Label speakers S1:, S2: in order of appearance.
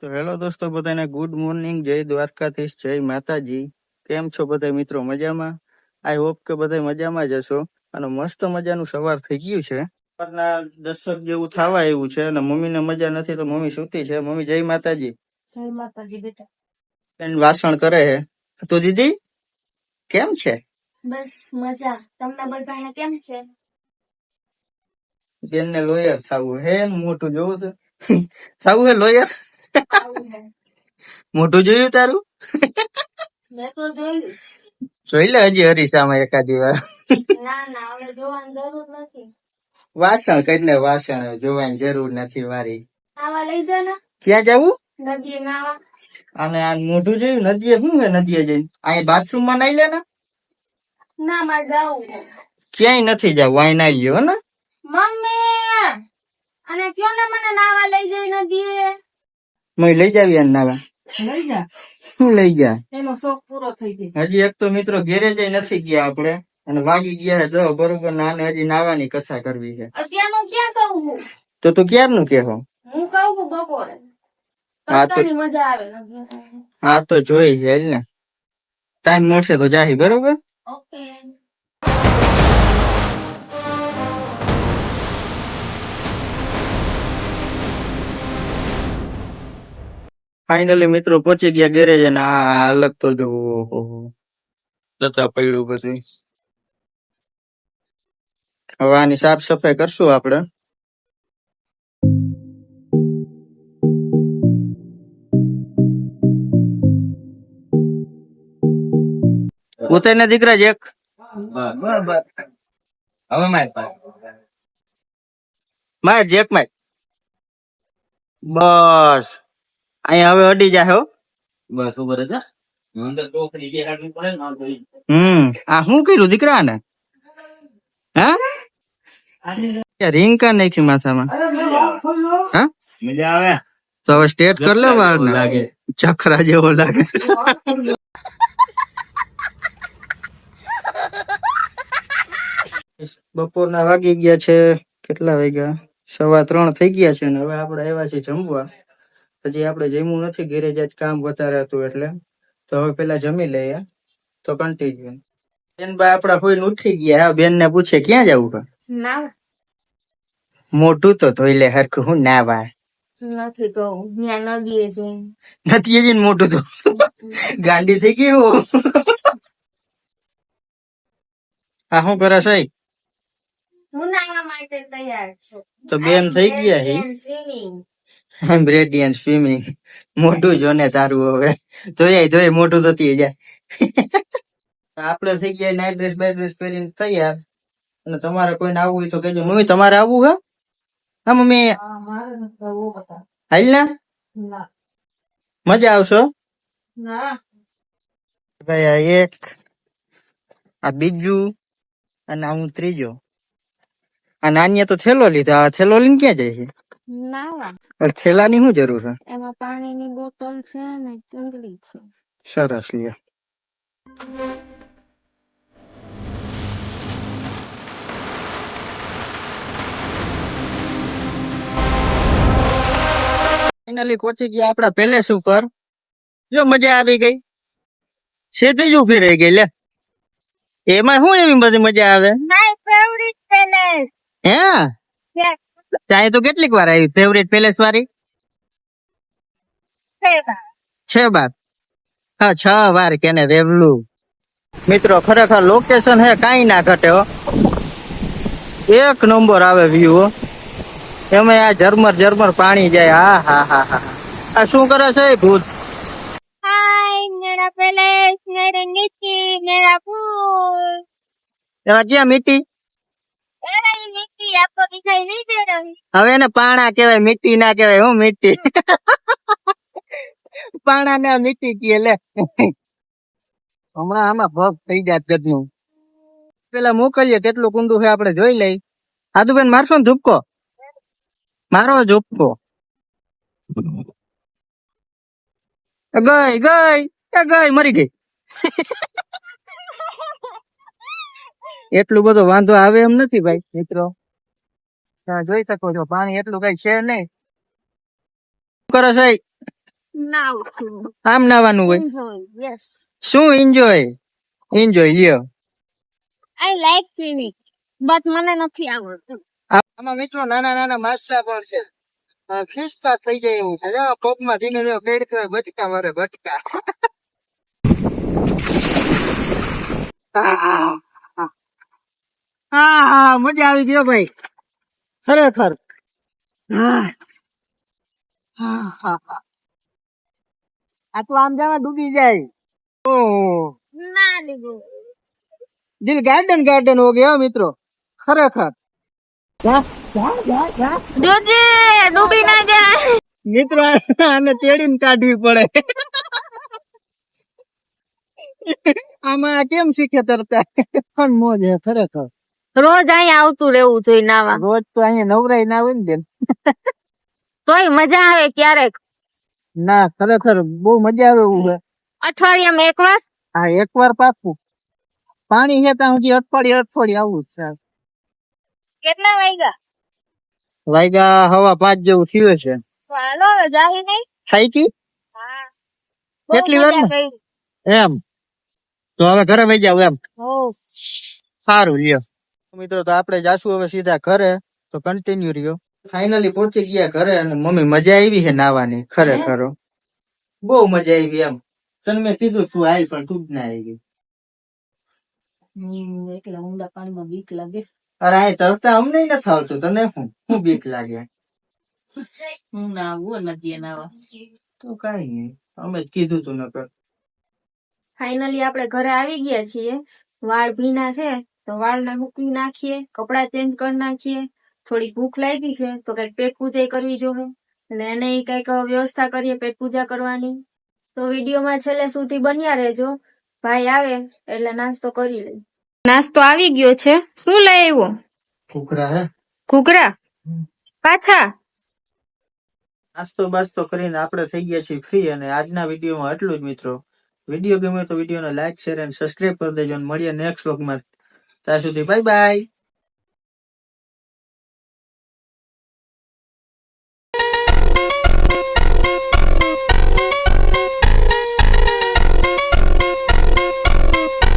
S1: તો હેલો દોસ્તો બધાને ગુડ મોર્નિંગ જય દ્વારકાધીશ જય માતાજી. કેમ છો બધા મિત્રો? મજામાં? આઈ હોપ કે બધા મજામાં જ હશો. અને મસ્ત મજાનું સવાર થઈ ગયું છે. સવારના દશક જેવું થવા એવું છે અને મમ્મીને મજા નથી તો મમ્મી સુતી છે. મમ્મી જય માતાજી.
S2: જય માતાજી બેટા.
S1: બેન વાસણ કરે છે તો દીદી કેમ છે?
S2: બસ મજા. તમને બધાને કેમ છે?
S1: બેનને લોયર થવું હે મોટું જોવું છે થવું હે લોયર? મોટું જોયું તારું?
S2: મેં તો જોયું.
S1: જોઈ લે હજી હરીસામાં એકાદી વાર.
S2: ના ના હવે જોવાની જરૂર નથી.
S1: વાસણ વાસણ? જોવાની જરૂર નથી વારી ક્યાં જવું?
S2: નદીએ નાવા.
S1: અને આ મોઢું જોયું? નદીએ? શું હે નદીએ જઈને? અહીં બાથરૂમમાં નાઈ લે ને?
S2: ના
S1: ક્યાંય નથી જવું? અહીં નાઈ લ્યો ને.
S2: મમ્મી! અને કયો ને મને નાવા લઈ જઈ નદીએ?
S1: મેં લઈ જાવી એને નાવા
S2: લઈ જા.
S1: શું લઈ ગયા
S2: એનો શોખ પૂરો થઈ ગયો.
S1: હજી એક તો મિત્રો ઘેરે જઈ નથી ગયા આપણે અને વાગી ગયા જો બરોબર નાને હજી નાવાની કથા કરવી છે.
S2: અત્યારનું ક્યાં કહું
S1: તો તું ક્યારનું કેહો
S2: હું કહું બપોરે.
S1: હા તો-
S2: મજા આવે.
S1: હા તો જોઈ હેલ ને. ટાઈમ મળશે તો જાહી બરોબર?
S2: ઓકે.
S1: ફાઇનલી મિત્રો પહોંચી ગયા ગેરેજ અને આ હાલત તો જો જતા પડ્યું પછી હવે આની સાફ સફાઈ કરશું આપણે. ઉતરને દીકરા જેક
S3: હવે પાસે.
S1: જેક માય બસ. અહીંયા હવે અડી જાય હો.
S3: બસ ઉભર હતા અંદર પડે ને
S1: હમ. આ શું કર્યું દીકરા ને હા રિંગ કા નાખી માથામાં? હા.
S3: મજા આવે?
S1: તો હવે સ્ટેટ કરી લે વાર
S3: લાગે.
S1: ચખરા જેવો લાગે. બપોરના વાગી ગયા છે. કેટલા વાગ્યા? સવા ત્રણ થઈ ગયા છે ને હવે આપણે આવ્યા છે જમવા. હજી આપણે જમ્યું નથી ઘેરે જ કામ વધારે હતું એટલે. તો હવે પેલા જમી લઈએ તો કન્ટિન્યુ બેનભાઈ આપડા કોઈ ઉઠી ગયા. બેન ને પૂછે ક્યાં જવું કા? મોટું તો ધોઈ લે હરખું હું ના વા
S2: નથી તો ત્યાં નદીએ જઈને
S1: નથી હજી મોટું તો ગાંડી થઈ ગઈ હો. આ શું કરે છે?
S2: હું નાવા માટે તૈયાર છું.
S1: તો બેન થઈ ગયા હે?
S2: Swimming
S1: I am ready and swimming મોટું જો ને તારું હવે. ધોઈ ધોઈ મોટું થતી જાય. આપણે થઈ ગયા નાઇટ ડ્રેસ બાઇટ ડ્રેસ પહેરીને તૈયાર. અને તમારે કોઈને આવવું હોય તો કહેજો. મમ્મી તમારે આવવું હે? હા મમ્મી. હાલ ના? મજા આવશો? ભાઈ આ એક આ બીજું અને આ હું ત્રીજો. આ નાનીએ તો થેલો લીધો. આ થેલો લઈને ક્યાં જાય છે? ના. થેલાની શું જરૂર છે?
S2: એમાં પાણીની બોટલ છે ને ચુંદડી છે.
S1: સરસ લ્યો. ફાઇનલી પહોંચી ગયા આપડા પેલેસ ઉપર. જો મજા આવી ગઈ. સીધી જ ઊભી રહી ગઈ લે. એમાં શું એવી બધી મજા આવે?
S2: માય ફેવરિટ પેલેસ
S1: હે? ચાય તો કેટલીક વાર આવી? ફેવરેટ પેલેસ વાળી? છ વાર. હા છ વાર કેને રેવલું મિત્રો ખરેખર લોકેશન હે કાઈ ના ઘટે એક નંબર આવે વ્યૂ એમાં આ ઝરમર ઝરમર પાણી જાય. હા હા હા હા. આ શું કરે છે ભૂત?
S2: હાય મેરા પેલેસ મેરા રંગીચી મેરા ફૂલ
S1: એમાં મીટી? હવે ને પાણા કેવાય મીટી ના કેવાય હું મીઠી. પાણા ને મીઠી કીએ, લે. હમણાં આમાં ભગ થઈ જાત ગજનું. પેલા મોકલીએ, કેટલું કુંડું છે આપણે જોઈ લઈ આદુબેન, મારશો ને ધૂપકો મારો ધૂપકો ગઈ ગઈ ગઈ, મરી ગઈ. એટલું બધો વાંધો આવે એમ નથી ભાઈ મિત્રો. જોઈ શકો છો પાણી એટલું કઈ છે નહીં. શું કરે છે આમ નાવાનું હોય? શું એન્જોય એન્જોય લ્યો.
S2: આઈ લાઈક સ્વિમિંગ બટ મને નથી આવડતું.
S1: આમાં મિત્રો નાના નાના માછલા પણ છે. પાસ થઈ જાય એવું છે જો પગમાં ધીમે ધીમે કેડક બચકા મારે બચકા. હા હા મજા આવી ગયો ભાઈ. ખરેખર. હા. હા હા હા. આ તો આમ જવા ડૂબી જાય. ઓહ.
S2: ના લીધું
S1: દિલ ગાર્ડન ગાર્ડન હો ગયો મિત્રો. ખરેખર.
S2: ડૂબી ના જાય.
S1: મિત્રો આને તેડીને કાઢવી પડે. આમાં કેમ શીખે તરતા? પણ મોજ હે ખરેખર.
S2: રોજ અહીંયા આવતું રહેવું જોઈએ નાવા.
S1: રોજ તો અહીંયા નવરાય ના હોય ને બેન.
S2: તોય મજા આવે ક્યારેક?
S1: ના ખરેખર બહુ મજા આવે એવું છે.
S2: અઠવાડિયામાં એક વાર?
S1: હા એક વાર પાકું પાણી છે ત્યાં સુધી અઠવાડિયે અઠવાડિયે આવું જ છે.
S2: કેટલા વાગ્યા?
S1: વાગ્યા હવા પાંચ જેવું થયું છે
S2: હાલો જાહી નહીં?
S1: થાય ગઈ
S2: હા.
S1: કેટલી
S2: કરી.
S1: એમ. તો હવે ઘરે વહી જાવ એમ. સારું લ્યો. મિત્રો તો આપણે જાશું હવે સીધા ઘરે. તો કન્ટિન્યુ રહ્યો. ફાઇનલી પહોંચી ગયા ઘરે અને મમ્મી મજા આવી છે નાવાની ખરેખર. હો. બહુ મજા આવી એમ. તને મેં કીધું તું આવી પણ તું જ ના આવી
S2: એકલા ઊંડા પાણીમાં બીક લાગે.
S1: અરે આ તરતા અમને નથી આવતું તને શું? શું બીક લાગે?
S2: હું ના આવું નદીએ નાવા
S1: તો કઈ નહીં. અમે જ કીધું તું નકર.
S2: ફાઇનલી આપણે ઘરે આવી ગયા છીએ. વાળ ભીના છે. તો વાળને મૂકી નાખીએ કપડા ચેન્જ કરી નાખીએ. થોડી ભૂખ લાગી છે તો કંઈક પેટ પૂજા કરવી જોઈએ એટલે એને કંઈક વ્યવસ્થા કરીએ પેટ પૂજા કરવાની. તો વિડીયોમાં છેલ્લે સુધી બન્યા રહેજો. ભાઈ આવે એટલે નાસ્તો કરી લે. નાસ્તો આવી ગયો છે. શું લઈ આવ્યો?
S1: કુકરા હે.
S2: ઘૂઘરા. પાછા?
S1: નાસ્તો બાસ્તો કરીને આપણે થઈ ગયા છીએ ફ્રી અને આજના વિડીયોમાં એટલું જ મિત્રો. વીડિયો ગમે તો વિડીયોને લાઈક શેર અને સબસ્ક્રાઈબ કરી દેજો અને મળીએ નેક્સ્ટ વ્લોગમાં ત્યાં સુધી બાય બાય